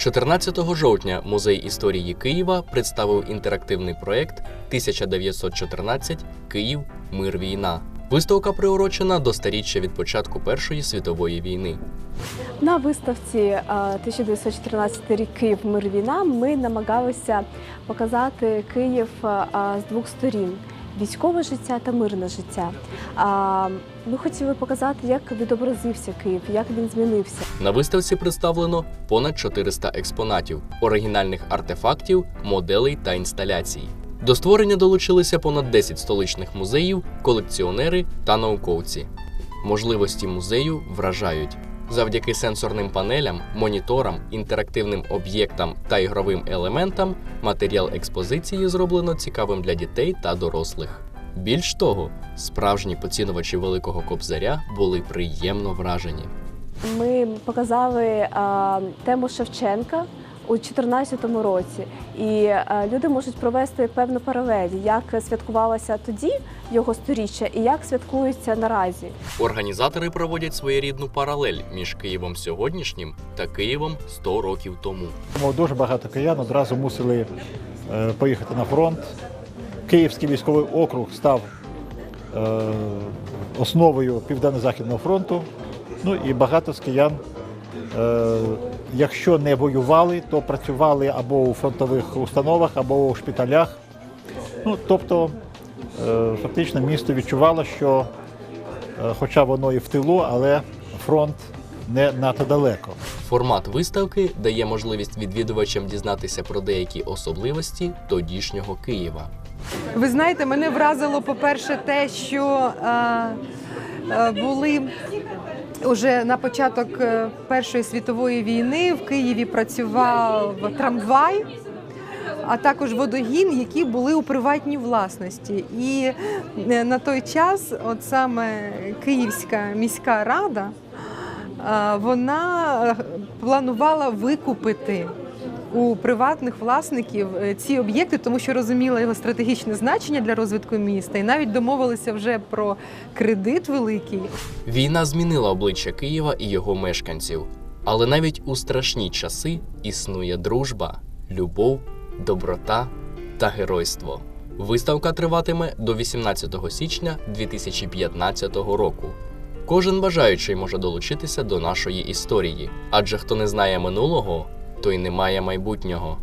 14 жовтня Музей історії Києва представив інтерактивний проєкт 1914 Київ Мир війна. Виставка приурочена до старіччя від початку Першої світової війни. На виставці е, 1914 рік Київ мир війна ми намагалися показати Київ е, з двох сторін. Військове життя та мирне життя. Ми хотіли показати, як відобразився Київ, як він змінився. На виставці представлено понад 400 експонатів, оригінальних артефактів, моделей та інсталяцій. До створення долучилися понад 10 столичних музеїв, колекціонери та науковці. Можливості музею вражають. Завдяки сенсорним панелям, моніторам, інтерактивним об'єктам та ігровим елементам матеріал експозиції зроблено цікавим для дітей та дорослих. Більш того, справжні поцінувачі великого кобзаря були приємно вражені. Ми показали а, тему Шевченка у 2014 році, і люди можуть провести певну паралель, як святкувалося тоді його сторіччя і як святкується наразі. Організатори проводять своєрідну паралель між Києвом сьогоднішнім та Києвом 100 років тому. Дуже багато киян одразу мусили е, поїхати на фронт. Київський військовий округ став е, основою Південно-Західного фронту. Ну і багато з киян, е, якщо не воювали, то працювали або у фронтових установах, або у шпиталях. Ну, тобто, е, фактично місто відчувало, що, е, хоча воно і в тилу, але фронт не надто далеко. Формат виставки дає можливість відвідувачам дізнатися про деякі особливості тодішнього Києва. Ви знаєте, мене вразило, по-перше, те, що е, е, були уже на початок е, Першої світової війни в Києві працював трамвай. А також водогін, які були у приватній власності. І е, на той час, от саме Київська міська рада, вона е, планувала викупити у приватних власників е, ці об'єкти, тому що розуміла його стратегічне значення для розвитку міста, і навіть домовилися вже про кредит великий. Війна змінила обличчя Києва і його мешканців. Але навіть у страшні часи існує дружба, любов, доброта та геройство. Виставка триватиме до 18 січня 2015 року. Кожен бажаючий може долучитися до нашої історії, адже хто не знає минулого, той не має майбутнього.